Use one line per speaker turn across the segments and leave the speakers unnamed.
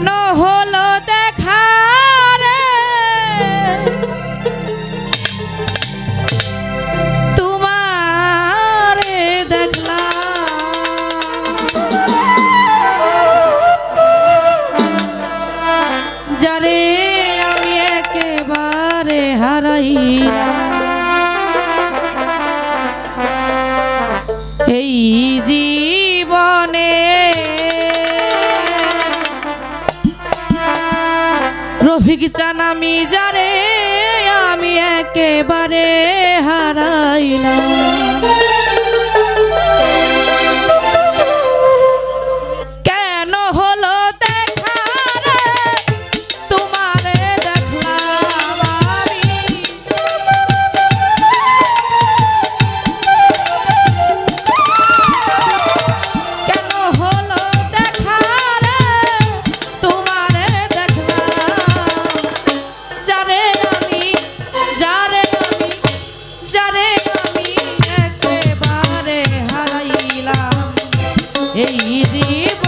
কেন হলো দেখা তোমার দেখলাম। যারে আমি একেবারে হারাইলাম। ঠিক চান আমি যারে আমি একেবারে হারাইলাম। easy.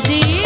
de